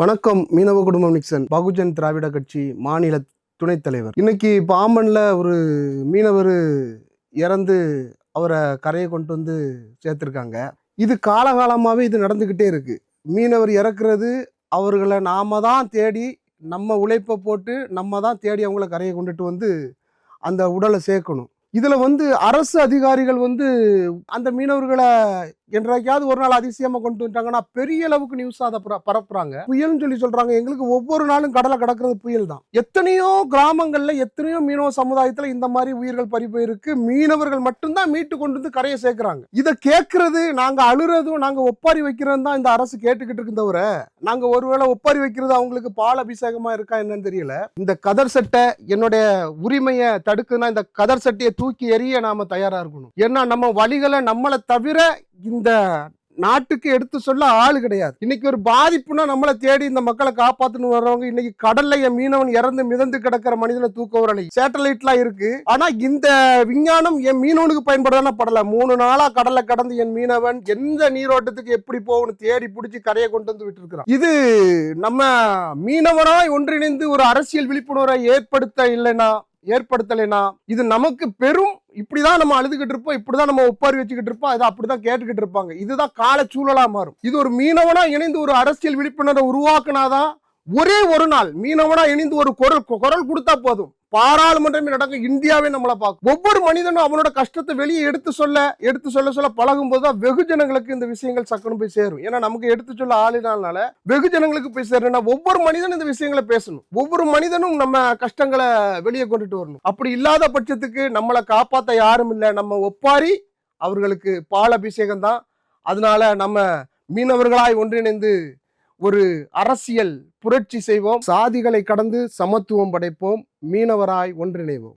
வணக்கம் மீனவ குடும்பம் நிக்சன். பகுஜன் திராவிட கட்சி மாநில துணைத் தலைவர். இன்னைக்கு பாம்பன்ல ஒரு மீனவர் இறந்து அவரை கரையை கொண்டு வந்து சேர்த்துருக்காங்க. இது காலகாலமாகவே இது நடந்துக்கிட்டே இருக்கு. மீனவர் இறக்குறது அவர்களை நாம தான் தேடி நம்ம உழைப்பை போட்டு நம்ம தான் தேடி அவங்கள கரையை கொண்டுட்டு வந்து அந்த உடலை சேர்க்கணும். இதில் வந்து அரசு அதிகாரிகள் வந்து அந்த மீனவர்களை என்றைக்காவது ஒரு நாள் அதிசயமா கொண்டு வந்துட்டாங்கன்னா பெரிய அளவுக்கு நியூஸ் அதை பரப்புறாங்க. புயல்னு சொல்லி சொல்றாங்க. எங்களுக்கு ஒவ்வொரு நாளும் கடலை கடக்கிறது புயல் தான் எத்தனையோ கிராமங்கள்ல எத்தனையோ மீனவ சமுதாயத்துல இந்த மாதிரி உயிர்கள் பறிப்பு இருக்கு மீனவர்கள் மட்டும்தான் மீட்டு கொண்டு வந்து கரையை சேர்க்கிறாங்க. இதை கேட்கறது நாங்க அழுறதும் நாங்க ஒப்பாரி வைக்கிறதும் தான் இந்த அரசு கேட்டுக்கிட்டு இருக்கு தவிர நாங்க ஒருவேளை ஒப்பாரி வைக்கிறது அவங்களுக்கு பால் அபிஷேகமா இருக்கா என்னன்னு தெரியல. இந்த கதர் சட்டை என்னுடைய உரிமையை தடுக்குதுன்னா இந்த கதர் சட்டையை தூக்கி எறிய நாம தயாரா இருக்கணும். ஏன்னா நம்ம வழிகளை நம்மளை தவிர இந்த நாட்டுக்கு எடுத்து சொல்ல ஆள் கிடையாது. இன்னைக்கு ஒரு பாதிப்புனா நம்மளை தேடி இந்த மக்களை காப்பாத்துன்னு வர்றவங்க இன்னைக்கு கடல்ல என் மீனவன் இறந்து மிதந்து கிடக்கிற மனிதனை தூக்க ஒரு சேட்டலைட் எல்லாம் இருக்கு. ஆனா இந்த விஞ்ஞானம் என் மீனவனுக்கு பயன்படுதான? படல. மூணு நாளா கடல்ல கடந்து என் மீனவன் எந்த நீரோட்டத்துக்கு எப்படி போகணும் தேடி பிடிச்சி கரையை கொண்டு வந்து விட்டுருக்கிறான். இது நம்ம மீனவனாய் ஒன்றிணைந்து ஒரு அரசியல் விழிப்புணர்வை ஏற்படுத்த இல்லைன்னா ஏற்படுத்தலைனா இது நமக்கு பெரும் இப்படிதான் நம்ம அழுதுகிட்டு இருப்போம் இப்படிதான் நம்ம ஒப்பாரி வச்சுக்கிட்டு இருப்போம் அதை அப்படிதான் கேட்டுக்கிட்டு இருப்பாங்க. இதுதான் கால சூழலா மாறும். இது ஒரு மீனவனா இணைந்து ஒரு அரசியல் விழிப்புணர்வை உருவாக்குனாதான் ஒரே ஒரு நாள் மீனவனா இணைந்து ஒரு குரல் குரல் கொடுத்தா போதும். பாராளுமன்றமே நடக்கும். இந்தியாவே நம்மளை பார்க்கும். ஒவ்வொரு மனிதனும் அவனோட கஷ்டத்தை வெளியே எடுத்து சொல்ல எடுத்து சொல்ல சொல்ல பழகும் போதுதான் வெகுஜனங்களுக்கு இந்த விஷயங்கள் சக்கணும் போய் சேரும். ஏன்னா நமக்கு எடுத்து சொல்ல ஆளினால வெகுஜனங்களுக்கு போய் சேரும்னா ஒவ்வொரு மனிதனும் இந்த விஷயங்களை பேசணும். ஒவ்வொரு மனிதனும் நம்ம கஷ்டங்களை வெளியே கொண்டுட்டு வரணும். அப்படி இல்லாத பட்சத்துக்கு நம்மளை காப்பாத்த யாரும் இல்லை. நம்ம ஒப்பாரி அவர்களுக்கு பால் அபிஷேகம் தான் அதனால நம்ம மீனவர்களாய் ஒன்றிணைந்து ஒரு அரசியல் புரட்சி செய்வோம். சாதிகளை கடந்து சமத்துவம் படைப்போம். மீனவராய் ஒன்றிணைவோம்.